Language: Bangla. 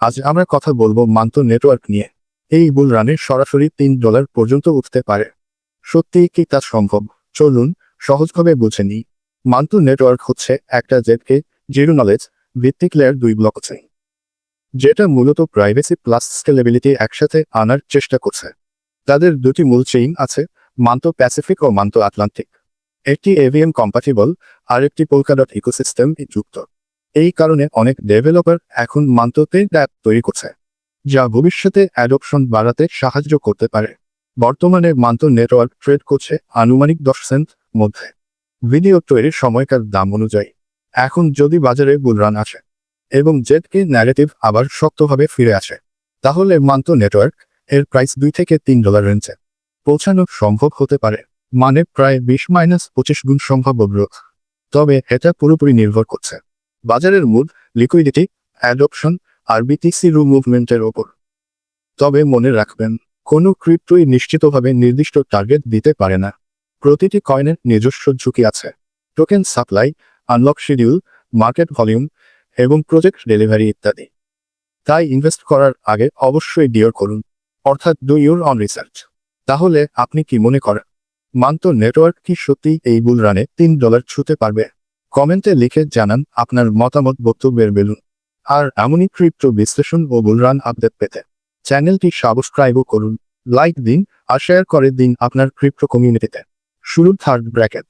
আজ আমরা কথা বলব মান্ত নেটওয়ার্ক নিয়ে। এই বুল রানে সরাসরি তিন ডলার পর্যন্ত উঠতে পারে। সত্যি কি তা সম্ভব? চলুন সহজভাবে বুঝে নিই। মান্ত নেটওয়ার্ক হচ্ছে একটা জেটকে জিরো নলেজ ভিত্তিক লেয়ার দুই ব্লক চেইন যেটা মূলত প্রাইভেসি প্লাস স্কেলেবিলিটি একসাথে আনার চেষ্টা করছে। তাদের দুটি মূল চেইন আছে, মান্ত প্যাসিফিক ও মান্ত আটলান্টিক একটি এভিএম কম্পাটিবল আর একটি পোলকাডট ইকোসিস্টেম যুক্ত। এই কারণে অনেক ডেভেলপার এখন মান্ততে অ্যাপ তৈরি করছে, যা ভবিষ্যতে অ্যাডপশন বাড়াতে সাহায্য করতে পারে। বর্তমানে মান্ত নেটওয়ার্ক ট্রেড করছে আনুমানিক দশ সেন্ট মধ্যে। ভিডিও তৈরির সময়কার দাম অনুযায়ী, এখন যদি বাজারে বুলরান আসে এবং জেটকে ন্যারেটিভ আবার শক্তভাবে ফিরে আসে, তাহলে মান্ত নেটওয়ার্ক এর প্রাইস দুই থেকে তিন ডলার রেঞ্জে পৌঁছানো সম্ভব হতে পারে মানে প্রায় বিশ মাইনাস পঁচিশ গুণ সম্ভাব্য গ্রোথ তবে এটা পুরোপুরি নির্ভর করছে। বাজারের মুড লিকুইডিটি অ্যাডপশন আর বিটিসি রু মুভমেন্টের ওপর। তবে মনে রাখবেন, কোনো ক্রিপ্টোই নিশ্চিতভাবে নির্দিষ্ট টার্গেট দিতে পারে না। প্রতিটি কয়েনের নিজস্ব ঝুঁকি আছে। Token supply unlock schedule market volume এবং প্রজেক্ট ডেলিভারি ইত্যাদি। তাই ইনভেস্ট করার আগে অবশ্যই ডিওর করুন। অর্থাৎ ডু ইউর অন রিসার্চ তাহলে আপনি কি মনে করেন? মান্ত নেটওয়ার্ক কি সত্যি এই বুল রানে তিন ডলার ছুতে পারবে? কমেন্টে লিখে জানান আপনার মতামত, বক্তব্যের বেলুন। আর এমনই ক্রিপ্টো বিশ্লেষণ ও বুলরান আপডেট পেতে চ্যানেলটি সাবস্ক্রাইবও করুন, লাইক দিন, আর শেয়ার করে দিন আপনার ক্রিপ্টো কমিউনিটিতে। শুরু থার্ড ব্র্যাকেট।